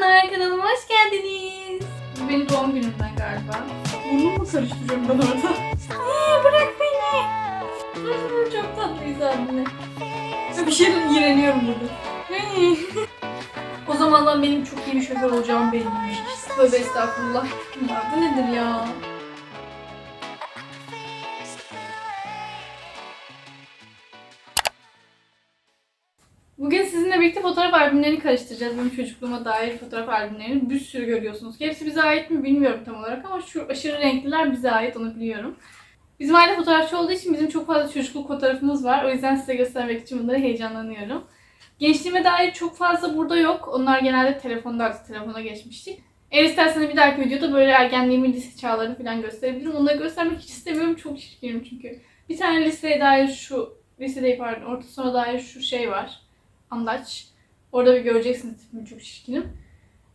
canlar kanalıma hoş geldiniz. Bu benim doğum günümden galiba. Burnumu mu karıştırıyorum ben orada? Aa, bırak beni. Çok tatlıyız abimle. Bir şeyden iğreniyorum burada. O zamanlar benim çok iyi bir şoför olacağım belliymiş. Tövbe estağfurullah. Ya, bu nedir ya? Albümlerini karıştıracağız. Benim çocukluğuma dair fotoğraf albümlerini bir sürü görüyorsunuz. Hepsi bize ait mi bilmiyorum tam olarak ama şu aşırı renkliler bize ait onu biliyorum. Bizim aile fotoğrafçı olduğu için bizim çok fazla çocukluk fotoğrafımız var. O yüzden size göstermek için bunları heyecanlanıyorum. Gençliğime dair çok fazla burada yok. Onlar genelde telefonda artık telefona geçmiştik. Eğer isterseniz bir dahaki videoda böyle ergenliğimin lise çağlarını falan gösterebilirim. Onları göstermek hiç istemiyorum. Çok çirkinim çünkü. Bir tane liseye dair şu, lisede pardon, orta sona dair şu şey var. Andaç. Orada bir göreceksiniz tipimi çok şişkinim.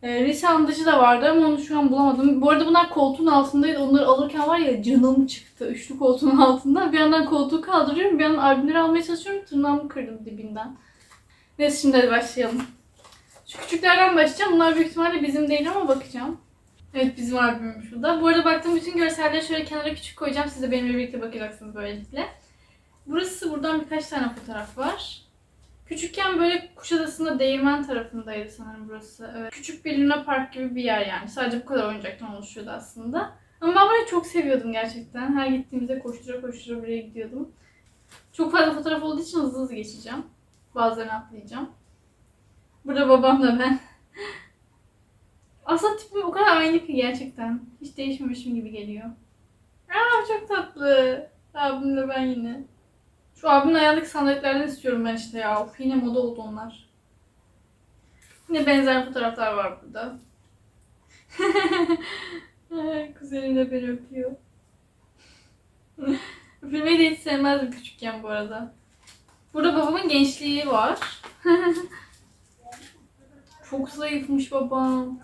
Ee, lise andacı da vardı ama onu şu an bulamadım. Bu arada bunlar koltuğun altındaydı. Onları alırken var ya canım çıktı. Üçlü koltuğun altında. Bir yandan koltuğu kaldırıyorum. Bir yandan albümleri almaya çalışıyorum. Tırnağımı kırdım dibinden. Neyse şimdi hadi başlayalım. Şu küçüklerden başlayacağım. Bunlar büyük ihtimalle bizim değil ama bakacağım. Evet bizim albümümüş bu da. Bu arada baktığım bütün görselleri şöyle kenara küçük koyacağım. Siz de benimle birlikte bakacaksınız böylelikle. Burası buradan birkaç tane fotoğraf var. Küçükken böyle Kuşadası'nda Değirmen tarafındaydı sanırım burası. Evet. Küçük bir Luna Park gibi bir yer yani. Sadece bu kadar oyuncaktan oluşuyordu aslında. Ama ben burayı çok seviyordum gerçekten. Her gittiğimizde koştura koştura buraya gidiyordum. Çok fazla fotoğraf olduğu için hızlı hızlı geçeceğim. Bazılarını atlayacağım. Burada babamla ben. Aslında tipim o kadar aynı ki gerçekten. Hiç değişmemişim gibi geliyor. Aa çok tatlı. Abimle ben yine. Şu abimin ayağındaki sandaletlerden istiyorum ben işte ya. Of, yine moda oldu onlar. Yine benzer fotoğraflar var burada. Kuzenim de beni öpüyor. Öpülmeyi de hiç sevmezdim küçükken bu arada. Burada babamın gençliği var. Çok zayıfmış babam.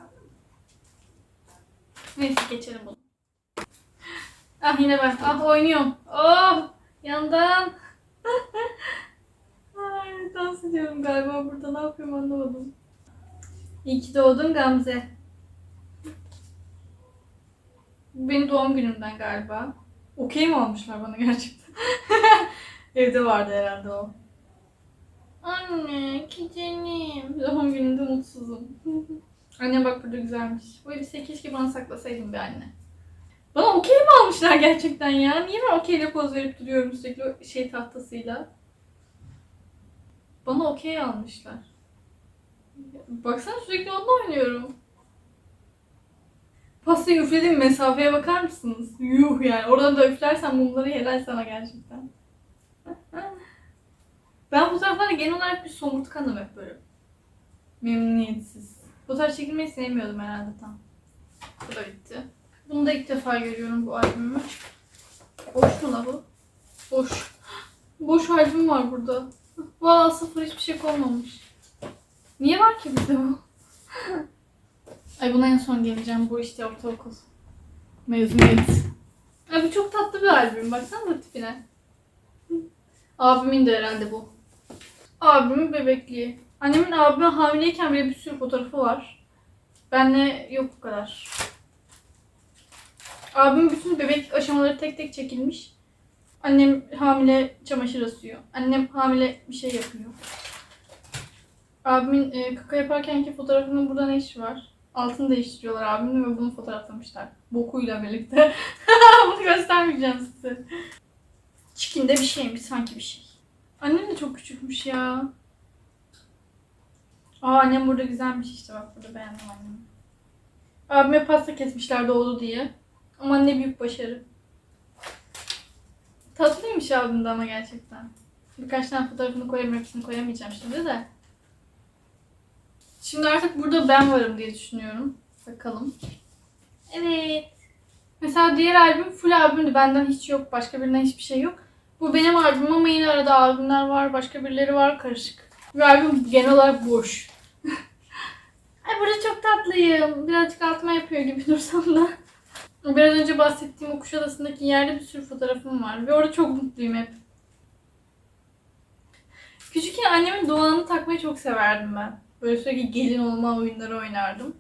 Neyse geçelim bunu. Ah yine ben. Ah oynuyorum. Oh! Yandan. Ay, dans ediyorum galiba burada. Ne yapıyorum anlamadım. İyi ki doğdun Gamze. Bu benim doğum günümden galiba. Okey mi almışlar bana gerçekten? Evde vardı herhalde o. Anne, kuzenim. Doğum gününde mutsuzum. anne bak burada güzelmiş. Bu elbiseyi keşke bana saklasaydım bir anne. Bana okey mi almışlar gerçekten ya? Niye ben okeyle poz verip duruyorum sürekli şey tahtasıyla? Bana okey almışlar. Baksana sürekli onunla oynuyorum. Pastayı üflediğim mesafeye bakar mısınız? Yuh yani. Oradan da üflersen mumları helal sana gerçekten. ben bu taraflarda genel olarak bir somurtkanım hep böyle. Memnuniyetsiz. Fotoğraf çekilmeyi sevmiyordum herhalde tam. Bu da bitti. Bunu da ilk defa görüyorum bu albümü. Boş mu la bu? Boş. Boş albüm var burada. Valla sıfır hiçbir şey olmamış. Niye var ki bizde bu? Ay buna en son geleceğim. Bu işte ortaokul. Mezuniyet. Ay bu çok tatlı bir albüm. Baksana tipine. Abimin de herhalde bu. Abimin bebekliği. Annemin abime hamileyken bile bir sürü fotoğrafı var. Benle yok bu kadar. Abim bütün bebek aşamaları tek tek çekilmiş. Annem hamile çamaşır asıyor. Annem hamile bir şey yapıyor. Abimin e, kaka yaparkenki fotoğrafının burada ne işi var? Altını değiştiriyorlar abimin ve bunu fotoğraflamışlar. Bokuyla birlikte. bunu göstermeyeceğim size. Çikinde bir şeymiş sanki bir şey. Annem de çok küçükmüş ya. Aa annem burada güzelmiş işte bak burada beğendim annemi. Abime pasta kesmişler doğdu diye. Ama ne büyük başarı. Tatlıymış abim de ama gerçekten. Birkaç tane fotoğrafını koyarım hepsini koyamayacağım şimdi de. Şimdi artık burada ben varım diye düşünüyorum. Bakalım. Evet. Mesela diğer albüm full albümdü. Benden hiç yok. Başka birinden hiçbir şey yok. Bu benim albümüm ama yine arada albümler var. Başka birileri var. Karışık. Ve albüm genel olarak boş. Ay burada çok tatlıyım. Birazcık altıma yapıyor gibi dursam da. Biraz önce bahsettiğim o Kuşadası'ndaki yerde bir sürü fotoğrafım var. Ve orada çok mutluyum hep. Küçükken annemin doğanını takmayı çok severdim ben. Böyle sürekli gelin olma oyunları oynardım.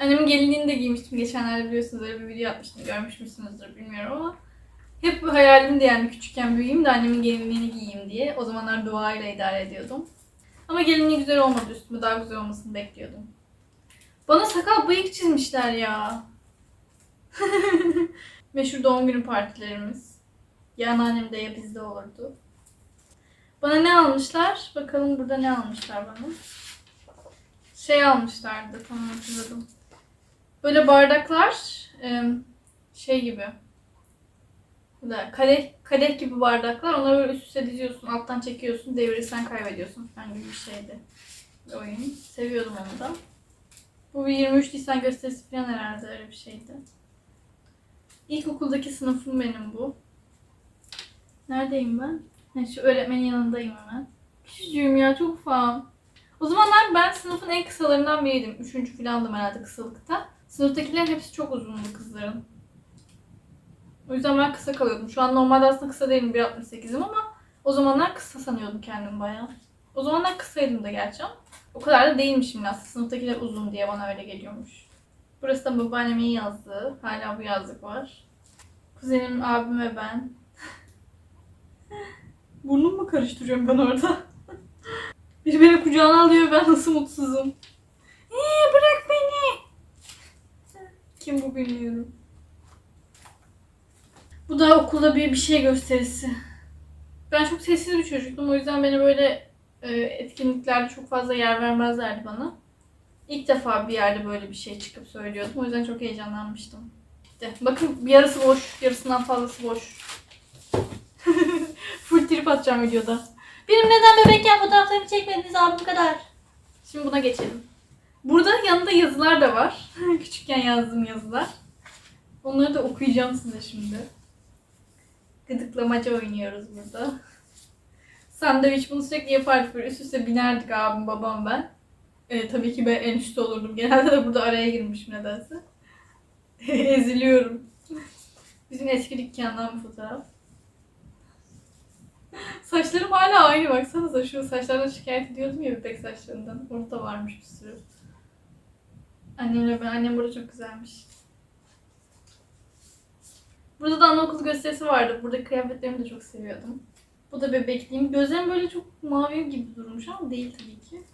Annemin gelinliğini de giymiştim. Geçenlerde biliyorsunuz öyle bir video atmıştım. Görmüş müsünüzdür bilmiyorum ama. Hep hayalimdi yani küçükken büyüyeyim de annemin gelinliğini giyeyim diye. O zamanlar duayla idare ediyordum. Ama gelinliği güzel olmadı üstüme. Daha güzel olmasını bekliyordum. Bana sakal bıyık çizmişler ya. Meşhur doğum günü partilerimiz. Ya anneannemde ya bizde olurdu. Bana ne almışlar? Bakalım burada ne almışlar bana. Şey almışlardı tamam hatırladım. Böyle bardaklar şey gibi. Böyle kadeh, kadeh gibi bardaklar. Onları böyle üst üste diziyorsun. Alttan çekiyorsun. Devirirsen kaybediyorsun falan bir şeydi. Bir oyun. Seviyordum onu da. Bu bir 23 Nisan gösterisi falan herhalde öyle bir şeydi. İlkokuldaki sınıfım benim bu. Neredeyim ben? Ha, şu öğretmenin yanındayım hemen. Küçücüğüm ya çok ufağım. O zamanlar ben sınıfın en kısalarından biriydim. Üçüncü falandım herhalde kısalıkta. Sınıftakilerin hepsi çok uzundu kızların. O yüzden ben kısa kalıyordum. Şu an normalde aslında kısa değilim 1.68'im ama o zamanlar kısa sanıyordum kendimi bayağı. O zamanlar kısaydım da gerçi ama o kadar da değilmişim aslında. Sınıftakiler uzun diye bana öyle geliyormuş. Burası da babaannemin yazdığı. Hala bu yazlık var. Kuzenim, abim ve ben. Burnumu mu karıştırıyorum ben orada? Biri beni kucağına alıyor ben nasıl mutsuzum. Ee, bırak beni. Kim bu bilmiyorum. Bu da okulda bir bir şey gösterisi. Ben çok sessiz bir çocuktum. O yüzden beni böyle e, etkinliklerde çok fazla yer vermezlerdi bana. İlk defa bir yerde böyle bir şey çıkıp söylüyordum. O yüzden çok heyecanlanmıştım. İşte bakın yarısı boş, yarısından fazlası boş. Full trip atacağım videoda. Benim neden bebekken fotoğraflarımı çekmediniz abim kadar? Şimdi buna geçelim. Burada yanında yazılar da var. Küçükken yazdığım yazılar. Onları da okuyacağım size şimdi. Gıdıklamaca oynuyoruz burada. Sandviç bunu sürekli yapardık böyle üst üste binerdik abim babam ben. Ee, tabii ki ben en üstte olurdum. Genelde de burada araya girmişim nedense. Eziliyorum. Bizim eski dükkandan bir fotoğraf. Saçlarım hala aynı baksanıza şu saçlardan şikayet ediyordum ya bebek saçlarından. Orada varmış bir sürü. Annemle ben, annem burada çok güzelmiş. Burada da anaokulu gösterisi vardı. Burada kıyafetlerimi de çok seviyordum. Bu da bebekliğim. Gözlerim böyle çok mavi gibi durmuş ama değil tabii ki.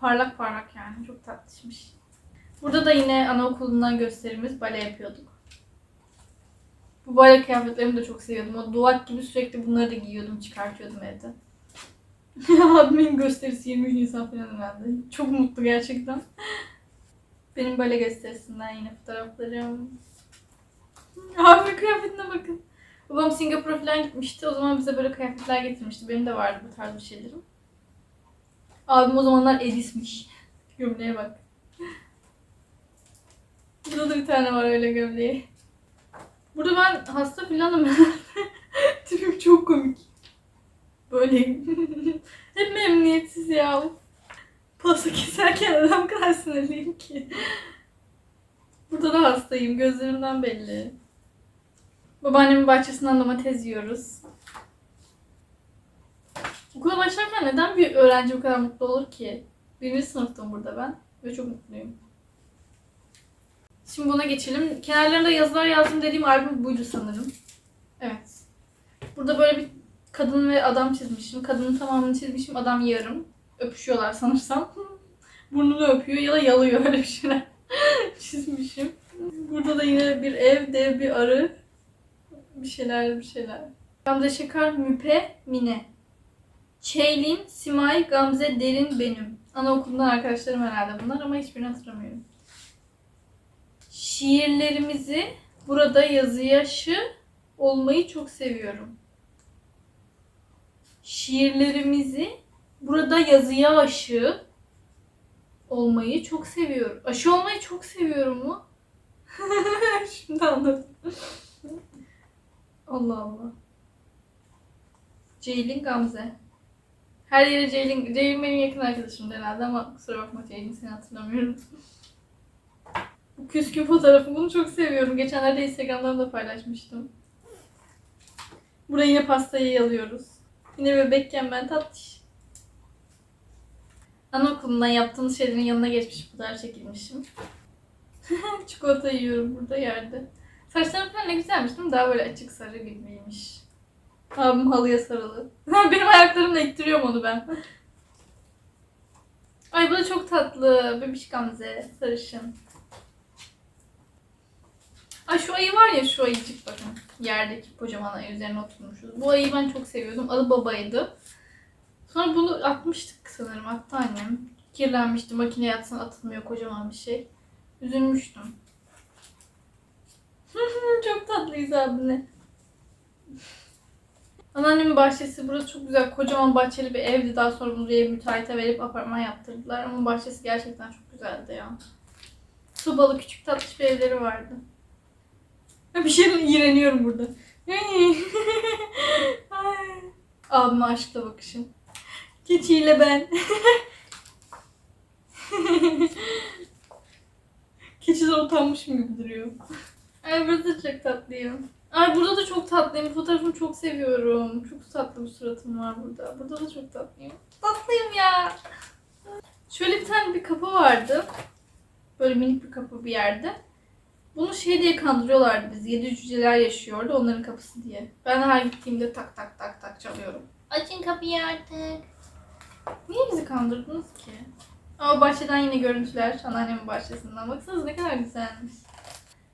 Parlak parlak yani. Çok tatlışmış. Burada da yine anaokulundan gösterimiz. Bale yapıyorduk. Bu bale kıyafetlerimi de çok seviyordum. O duvak gibi sürekli bunları da giyiyordum, çıkartıyordum evde. Abimin gösterisi 23 Nisan falan herhalde. Çok mutlu gerçekten. Benim bale gösterisinden yine fotoğraflarım. Abimin kıyafetine bakın. Babam Singapur'a falan gitmişti. O zaman bize böyle kıyafetler getirmişti. Benim de vardı bu tarz bir şeylerim. Abim o zamanlar Edis'miş. Gömleğe bak. Burada da bir tane var öyle gömleği. Burada ben hasta falanım. Tipim çok komik. Böyleyim. Hep memnuniyetsiz ya. Pasta keserken bu kadar sinirliyim ki? Burada da hastayım. Gözlerimden belli. Babaannemin bahçesinden domates yiyoruz. Okula başlarken neden bir öğrenci bu kadar mutlu olur ki? Birinci sınıftım burada ben ve çok mutluyum. Şimdi buna geçelim. Kenarlarında yazılar yazdım dediğim albüm buydu sanırım. Evet. Burada böyle bir kadın ve adam çizmişim. Kadının tamamını çizmişim, adam yarım. Öpüşüyorlar sanırsam. Burnunu öpüyor ya da yalıyor öyle bir şeyler çizmişim. Burada da yine bir ev, dev bir arı. Bir şeyler bir şeyler. Gamze Şeker, Müpe, Mine. Çeylin, Simay, Gamze, Derin, benim. Anaokulundan arkadaşlarım herhalde bunlar ama hiçbirini hatırlamıyorum. Şiirlerimizi burada yazıyaşı olmayı çok seviyorum. Şiirlerimizi burada yazıya aşı olmayı çok seviyorum. Aşı olmayı çok seviyorum mu? Şimdi anladım. Allah Allah. Ceylin Gamze. Her yere Ceylin, Ceylin benim yakın arkadaşım herhalde ama kusura bakma Ceylin seni hatırlamıyorum. Bu küskün fotoğrafı bunu çok seviyorum. Geçenlerde Instagram'dan da paylaşmıştım. Buraya yine pastayı yalıyoruz. Yine bebekken ben tatlış. anaokulundan yaptığımız şeylerin yanına geçmiş fotoğraf çekilmişim. Çikolata yiyorum burada yerde. Saçlarım falan ne güzelmiş değil mi? Daha böyle açık sarı gibiymiş. Abim halıya sarılı. Benim ayaklarımla ittiriyorum onu ben. Ay bu da çok tatlı. Bebiş Gamze. Sarışın. Ay şu ayı var ya şu ayıcık bakın. Yerdeki kocaman ayı üzerine oturmuşuz. Bu ayıyı ben çok seviyordum. Adı babaydı. Sonra bunu atmıştık sanırım. Hatta annem. Kirlenmişti. Makineye atsan atılmıyor kocaman bir şey. Üzülmüştüm. çok tatlıyız abine. Anneannemin bahçesi burası çok güzel. Kocaman bahçeli bir evdi. Daha sonra buraya müteahhite verip apartman yaptırdılar. Ama bahçesi gerçekten çok güzeldi ya. Sobalı küçük tatlış bir evleri vardı. Ya Bir şeyden iğreniyorum burada. Abime aşkla bakışım. Keçiyle ben. Keçiden utanmışım gibi duruyor. Ay burada da çok tatlıyım. Ay burada da çok tatlıyım. Fotoğrafımı çok seviyorum. Çok tatlı bir suratım var burada. Burada da çok tatlıyım. Tatlıyım ya. Şöyle bir tane bir kapı vardı. Böyle minik bir kapı bir yerde. Bunu şey diye kandırıyorlardı biz. Yedi cüceler yaşıyordu onların kapısı diye. Ben her gittiğimde tak tak tak tak çalıyorum. Açın kapıyı artık. Niye bizi kandırdınız ki? Ama bahçeden yine görüntüler. Anneannemin bahçesinden. Baksanıza ne kadar güzelmiş.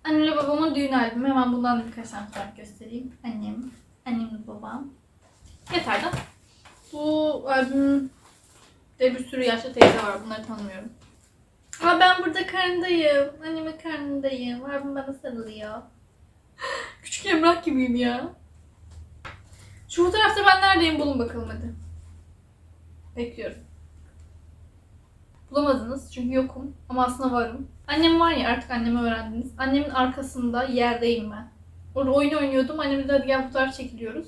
Annemle babamın düğün albümü. Hemen bundan da birkaç tane fotoğraf göstereyim. Annem, annemle babam. Yeter de. Bu albümde bir sürü yaşlı teyze var. Bunları tanımıyorum. Ama ben burada karnındayım. Annemin karnındayım. Abim bana sarılıyor. Küçük Emrah gibiyim ya. Şu fotoğrafta ben neredeyim bulun bakalım hadi. Bekliyorum. Bulamadınız çünkü yokum ama aslında varım. Annem var ya artık annemi öğrendiniz. Annemin arkasında yerdeyim ben. Orada oyun oynuyordum. Annem dedi hadi gel fotoğraf çekiliyoruz.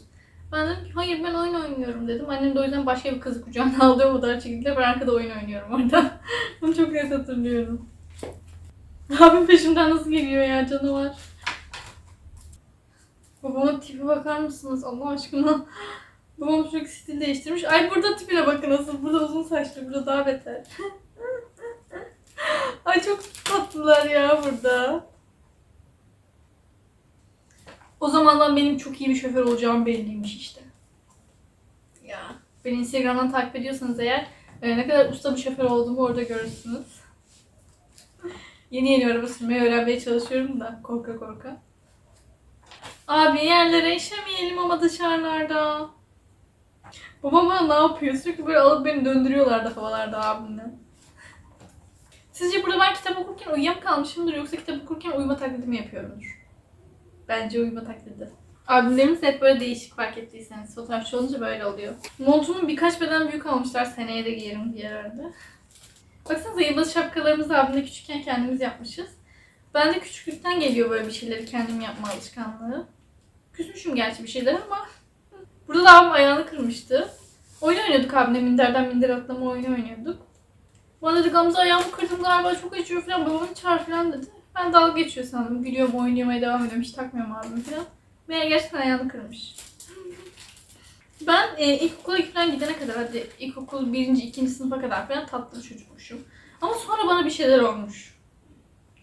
Ben dedim ki hayır ben oyun oynuyorum dedim. Annem de o yüzden başka bir kızı kucağına aldı fotoğraf çekildiler. Ben arkada oyun oynuyorum orada. Bunu çok net hatırlıyorum. Abim peşimden nasıl geliyor ya canavar. Babamın tipi bakar mısınız Allah aşkına? Babam çok stil değiştirmiş. Ay burada tipine bakın nasıl. Burada uzun saçlı, burada daha beter. Ay çok tatlılar ya burada. O zamandan benim çok iyi bir şoför olacağım belliymiş işte. Ya. Beni Instagram'dan takip ediyorsanız eğer e, ne kadar usta bir şoför olduğumu orada görürsünüz. Yeni yeni araba sürmeyi öğrenmeye çalışıyorum da korka korka. Abi yerlere işemeyelim ama dışarılarda. Babam bana ne yapıyor? Sürekli böyle alıp beni döndürüyorlardı havalarda abimle. Sizce burada ben kitap okurken uyuyakalmışımdır yoksa kitap okurken uyuma taklidi mi yapıyorumdur? Bence uyuma taklidi. Albümlerimiz hep böyle değişik fark ettiyseniz. Fotoğrafçı olunca böyle oluyor. Montumu birkaç beden büyük almışlar. Seneye de giyerim diye herhalde. Baksanıza yıldız şapkalarımızı abimle küçükken kendimiz yapmışız. Ben de küçüklükten geliyor böyle bir şeyleri kendim yapma alışkanlığı. Küsmüşüm gerçi bir şeyler ama. Burada da abim ayağını kırmıştı. Oyun oynuyorduk abimle minderden minder atlama oyunu oynuyorduk. Bana dedi Gamze ayağımı kırdım galiba çok acıyor falan babamı çağır falan dedi. Ben dalga geçiyor sandım. Gülüyorum oynamaya devam ediyorum. Hiç takmıyorum abim falan. Meğer gerçekten ayağını kırmış. Ben e, ilkokula falan gidene kadar hadi ilkokul birinci, ikinci sınıfa kadar falan tatlı çocukmuşum. Ama sonra bana bir şeyler olmuş.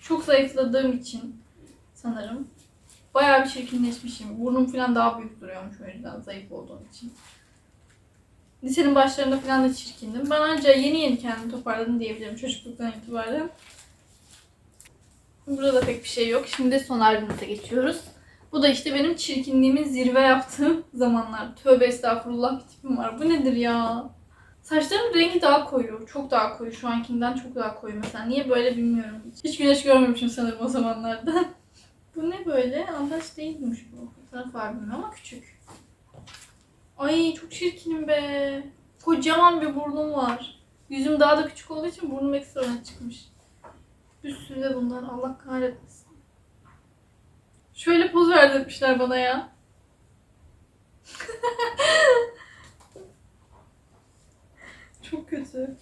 Çok zayıfladığım için sanırım. Bayağı bir çirkinleşmişim. Burnum falan daha büyük duruyormuş o yüzden zayıf olduğum için. Lisenin başlarında falan da çirkindim. Ben ancak yeni yeni kendimi toparladım diyebilirim çocukluktan itibaren. Burada da pek bir şey yok. Şimdi son albümümüze geçiyoruz. Bu da işte benim çirkinliğimin zirve yaptığım zamanlar. Tövbe estağfurullah bir tipim var. Bu nedir ya? Saçlarımın rengi daha koyu. Çok daha koyu. Şu ankinden çok daha koyu mesela. Niye böyle bilmiyorum. Hiç güneş görmemişim sanırım o zamanlarda. bu ne böyle? Andaç değilmiş bu. Fotoğraf albümü ama küçük. Ay çok çirkinim be. Kocaman bir burnum var. Yüzüm daha da küçük olduğu için burnum ekstra öne çıkmış. Bir sürü de bundan Allah kahretmesin. Şöyle poz verdirmişler bana ya. Çok kötü.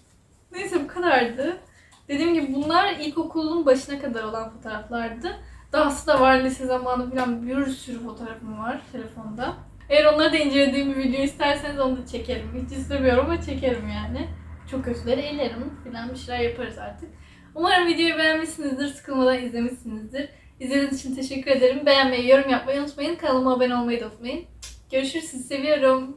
Neyse bu kadardı. Dediğim gibi bunlar ilkokulun başına kadar olan fotoğraflardı. Dahası da var lise zamanı falan bir sürü fotoğrafım var telefonda. Eğer onları da incelediğim bir video isterseniz onu da çekerim. Hiç istemiyorum ama çekerim yani. Çok kötüleri elerim filan bir şeyler yaparız artık. Umarım videoyu beğenmişsinizdir, sıkılmadan izlemişsinizdir. İzlediğiniz için teşekkür ederim. Beğenmeyi, yorum yapmayı unutmayın. Kanalıma abone olmayı da unutmayın. Görüşürüz, sizi seviyorum.